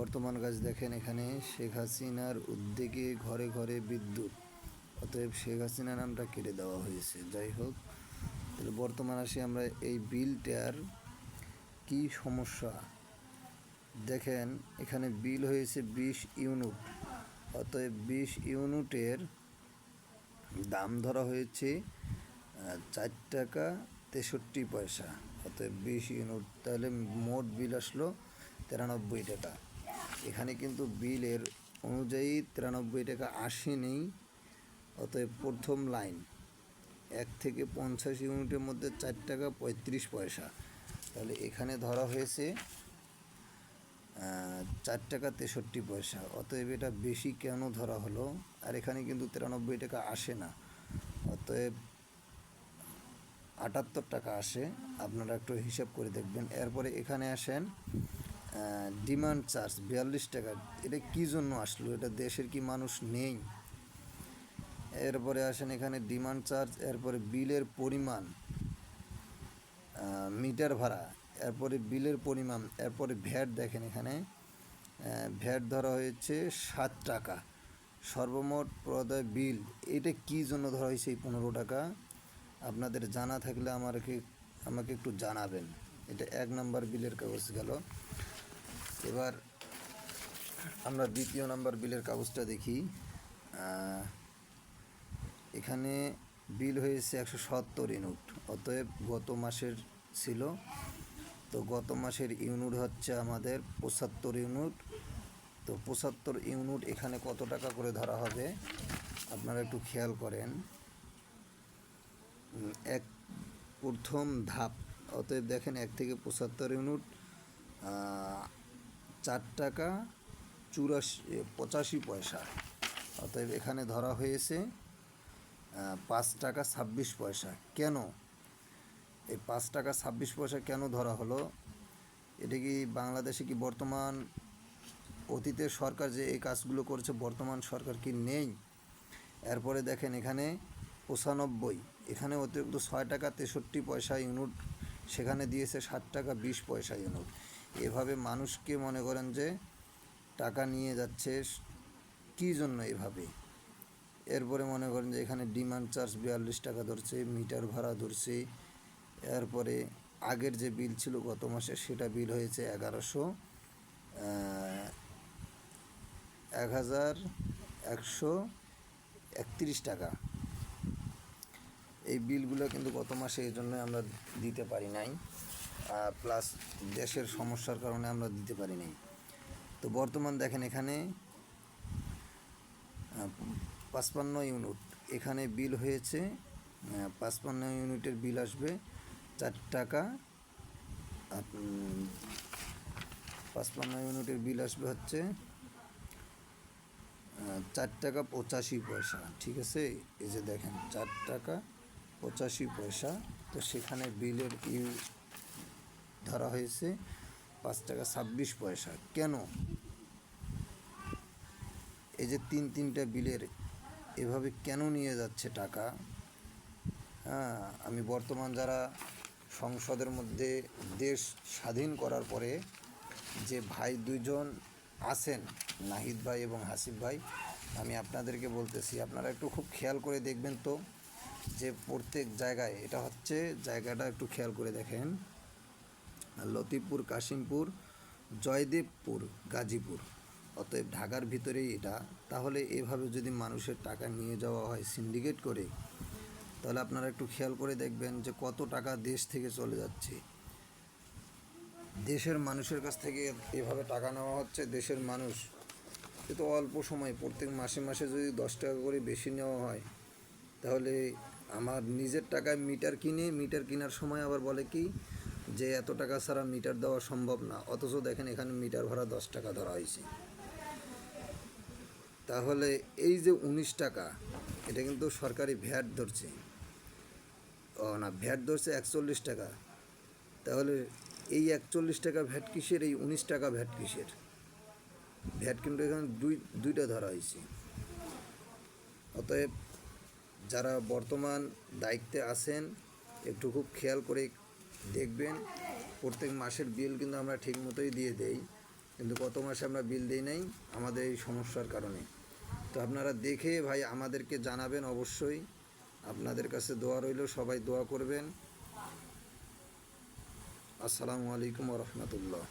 বর্তমান কাজ দেখেন এখানে, শেখ হাসিনার উদ্যোগে ঘরে ঘরে বিদ্যুৎ। অতএব শেখ হাসিনা নামটা কেটে দেওয়া হয়েছে। যাই হোক, তাহলে বর্তমান আসি আমরা এই বিলটার কি সমস্যা? দেখেন, এখানে বিল হয়েছে বিশ ইউনিট। অতএব বিশ ইউনিটের দাম ধরা হয়েছে চার টাকা তেষট্টি পয়সা। অতএব বিশ ইউনিট, তাহলে মোট বিল আসলো তিরানব্বই টাকা। এখানে কিন্তু বিলের অনুযায়ী তিরানব্বই টাকা আসেনি অতএব প্রথম লাইন। এক থেকে পঞ্চাশ ইউনিটের মধ্যে চার টাকা পঁয়ত্রিশ পয়সা। তাহলে এখানে ধরা হয়েছে চার টাকা তেষট্টি পয়সা। অতএব এটা বেশি কেন ধরা হলো? আর এখানে কিন্তু তিরানব্বই টাকা আসে না। অতএব আটাত্তর টাকা আসে। আপনারা একটু হিসাব করে দেখবেন। এরপরে এখানে আসেন ডিমান্ড চার্জ বিয়াল্লিশ টাকা। এটা কী জন্য আসলো? এটা দেশের কি মানুষ নেই? এরপরে আসেন এখানে ডিমান্ড চার্জ এরপরে বিলের পরিমাণ মিটার ভাড়া, এরপরে বিলের পরিমাণ, এরপরে ভ্যাট দেখেন এখানে। ভ্যাট ধরা হয়েছে সাত টাকা। সর্বমোট প্রদায় বিল। এটা কী জন্য ধরা হয়েছে এই পনেরো টাকা? আপনাদের জানা থাকলে আমাকে আমাকে একটু জানাবেন। এটা এক নম্বর বিলের কাগজ গেল। এবার আমরা দ্বিতীয় নাম্বার বিলের কাগজটা দেখি। এখানে বিল হয়েছে একশো সত্তর ইউনিট। অতএব গত মাসের ছিল। তো গত মাসের ইউনিট হচ্ছে আমাদের পঁচাত্তর ইউনিট। তো পঁচাত্তর ইউনিট এখানে কত টাকা করে ধরা হবে? আপনারা একটু খেয়াল করেন। এক প্রথম ধাপ। অতএব দেখেন, এক থেকে পঁচাত্তর ইউনিট। চার টাকা চুরাশি পঁচাশি পয়সা। অতএব এখানে ধরা হয়েছে পাঁচ টাকা ছাব্বিশ পয়সা। কেন? এই পাঁচ টাকা ছাব্বিশ পয়সা কেন ধরা হলো? এটা কি বাংলাদেশে কি বর্তমান অতীতের সরকার যে এই কাজগুলো করেছে, বর্তমান সরকার কি নেই? এরপরে দেখেন এখানে পঁচানব্বই। এখানে অতিরিক্ত ছয় টাকা তেষট্টি পয়সা ইউনিট, সেখানে দিয়েছে ষাট টাকা বিশ পয়সা ইউনিট। এভাবে মানুষকে মনে করেন যে টাকা নিয়ে যাচ্ছে, কী জন্য এভাবে? এরপরে মনে করেন যে এখানে ডিমান্ড চার্জ বিয়াল্লিশ টাকা ধরছে মিটার ভাড়া ধরছে, এরপরে আগের যে বিল ছিল গত মাসে সেটা বিল হয়েছে এগারোশো এক হাজার একশো একত্রিশ টাকা। এই বিলগুলো কিন্তু গত মাসে এই জন্য আমরা দিতে পারি নাই। প্লাস দেশের সমস্যার কারণে আমরা দিতে পারি নাই তো বর্তমান দেখেন এখানে পাঁচপান্ন ইউনিট এখানে বিল হয়েছে পাঁচপান্ন ইউনিটের বিল আসবে চার টাকা। পাঁচপান্ন ইউনিটের বিল আসবে হচ্ছে চার টাকা পঁচাশি পয়সা। ঠিক আছে? এই যে দেখেন, চার টাকা পঁচাশি পয়সা। তো সেখানে বিলের ইউ ধরা হয়েছে, পাঁচ টাকা ছাব্বিশ পয়সা। কেন? এই যে তিন তিনটা বিলের এভাবে কেন নিয়ে যাচ্ছে টাকা? হ্যাঁ আমি বর্তমান যারা সংসদের মধ্যে দেশ স্বাধীন করার পরে যে ভাই দুইজন আছেন, নাহিদ ভাই এবং হাসিফ ভাই, আমি আপনাদেরকে বলতেছি, আপনারা একটু খুব খেয়াল করে দেখবেন তো যে প্রত্যেক জায়গায়, এটা হচ্ছে জায়গাটা একটু খেয়াল করে দেখেন। লতিফপুর, কাশিমপুর, জয়দেবপুর, গাজীপুর। অতএব ঢাকার ভিতরেই এটা। তাহলে এভাবে যদি মানুষের টাকা নিয়ে যাওয়া হয় সিন্ডিকেট করে, তাহলে আপনারা একটু খেয়াল করে দেখবেন যে কত টাকা দেশ থেকে চলে যাচ্ছে। দেশের মানুষের কাছ থেকে এভাবে টাকা নেওয়া হচ্ছে, দেশের মানুষ। এ তো অল্প সময়, প্রত্যেক মাসে মাসে যদি দশ টাকা করে বেশি নেওয়া হয়, তাহলে আমার নিজের টাকায় মিটার কিনে, মিটার কেনার সময় আবার বলে কি যে এত টাকা ছাড়া মিটার দেওয়া সম্ভব না, অথচ দেখেন এখানে মিটার ভাড়া দশ টাকা ধরা হয়েছে। তাহলে এই যে উনিশ টাকা, এটা কিন্তু সরকারি ভ্যাট ধরছে। ও না, ভ্যাট ধরছে একচল্লিশ টাকা। তাহলে এই একচল্লিশ টাকা ভ্যাট কিসের, এই উনিশ টাকা ভ্যাট কিসের? ভ্যাট কিন্তু এখানে দুই, দুইটা ধরা হয়েছে। অতএব যারা বর্তমান দায়িত্বে আছেন, একটু খুব খেয়াল করে দেখবেন, প্রত্যেক মাসের বিল কিন্তু আমরা ঠিক মতোই দিয়ে দেই, কিন্তু গত মাসে আমরা বিল দিই নাই আমাদের এই সমস্যার কারণে। তো আপনারা দেখে ভাই আমাদেরকে জানাবেন অবশ্যই। আপনাদের কাছে দোয়া রইল, সবাই দোয়া করবেন। আসসালামু আলাইকুম রহমতুল্লাহ।